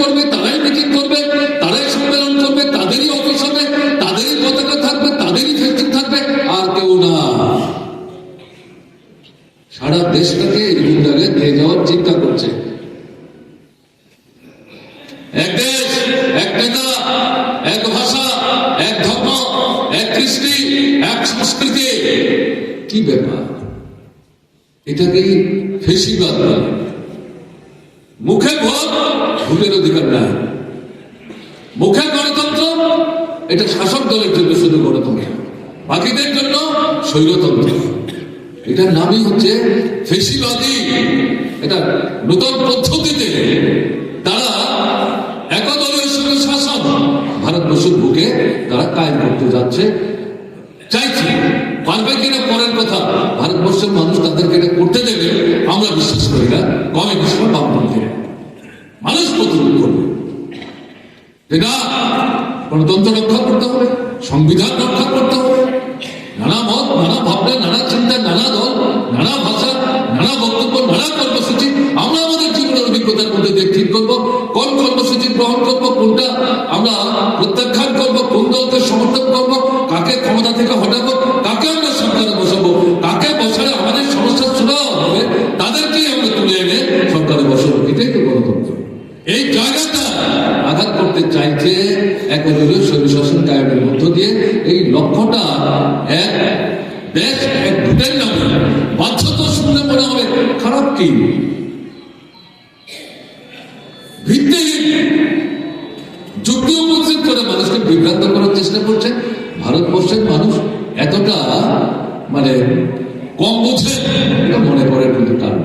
করবে, তারাই মিটিং করবে, তারাই সম্মেলন করবে, তাদেরই অফিস হবে, তাদেরই পতাকা থাকবে, তাদেরই ফেস্টিভ থাকবে, আর কেউ না। সারা দেশটাকে যাওয়ার চিন্তা করছে। এক দেশ, এক নেতা, এক ভাষা, এক ধর্ম, এক কৃষ্টি, এক সংস্কৃতি। কি ব্যাপার? এটাকেই ফেসিবাদ মুখে ভোট ভোটের অধিকার নাই। মুখে গণতন্ত্র, এটা শাসক দলের জন্য শুধু গণতন্ত্র। বাকিদের জন্য স্বৈরতন্ত্র। এটার নামই হচ্ছে ফেসিবাদী। এটা নতুন পদ্ধতিতে তারা একদলীয় সঙ্গে শাসন ভারতবর্ষের বুকে তারা কায়েম করতে যাচ্ছে। চাইছি, পারবে কিনা পরের কথা, ভারতবর্ষের মানুষ তাদেরকে এটা করতে দেবে আমরা বিশ্বাস করি না কমে বিশ্বাস ভাবনা মানুষ প্রতিরোধ করবে না গণতন্ত্র রক্ষা করতে হবে, সংবিধান রক্ষা করতে হবে। নানা মত, নানা ভাবনা, নানা চিন্তা, নানা দল, নানা ভাষা, নানা বক্তব্য, নানা কর্মসূচি আমরা আমাদের জীবনের অভিজ্ঞতার মধ্যে দিয়ে ঠিক করব। কোন কর্মসূচি গ্রহণ করব, কোনটা আমরা প্রত্যাখ্যান করব, কোন দলকে সমর্থন করব, কাকে ক্ষমতা থেকে হটাবো, কাকে আমরা সরকারে বসাবো, কাকে বসালে আমাদের সমস্যা শোনাও হবে, তাদেরকেই আমরা তুলে এনে সরকারে বসাবো, এটাই তো এই জায়গাটা আঘাত করতে চাইছে একদলীয় শৈল শাসন কায়েমের মধ্য দিয়ে। এই লক্ষ্যটা এক, দেশ এক ভোটের নামে বাধ্যতা শুনলে মনে হবে। খারাপ কি? মানুষকে বিভ্রান্ত করার চেষ্টা করছে। ভারতবর্ষের মানুষ এতটা মানে কম বুঝে, এটা মনে করার কিন্তু কারণ।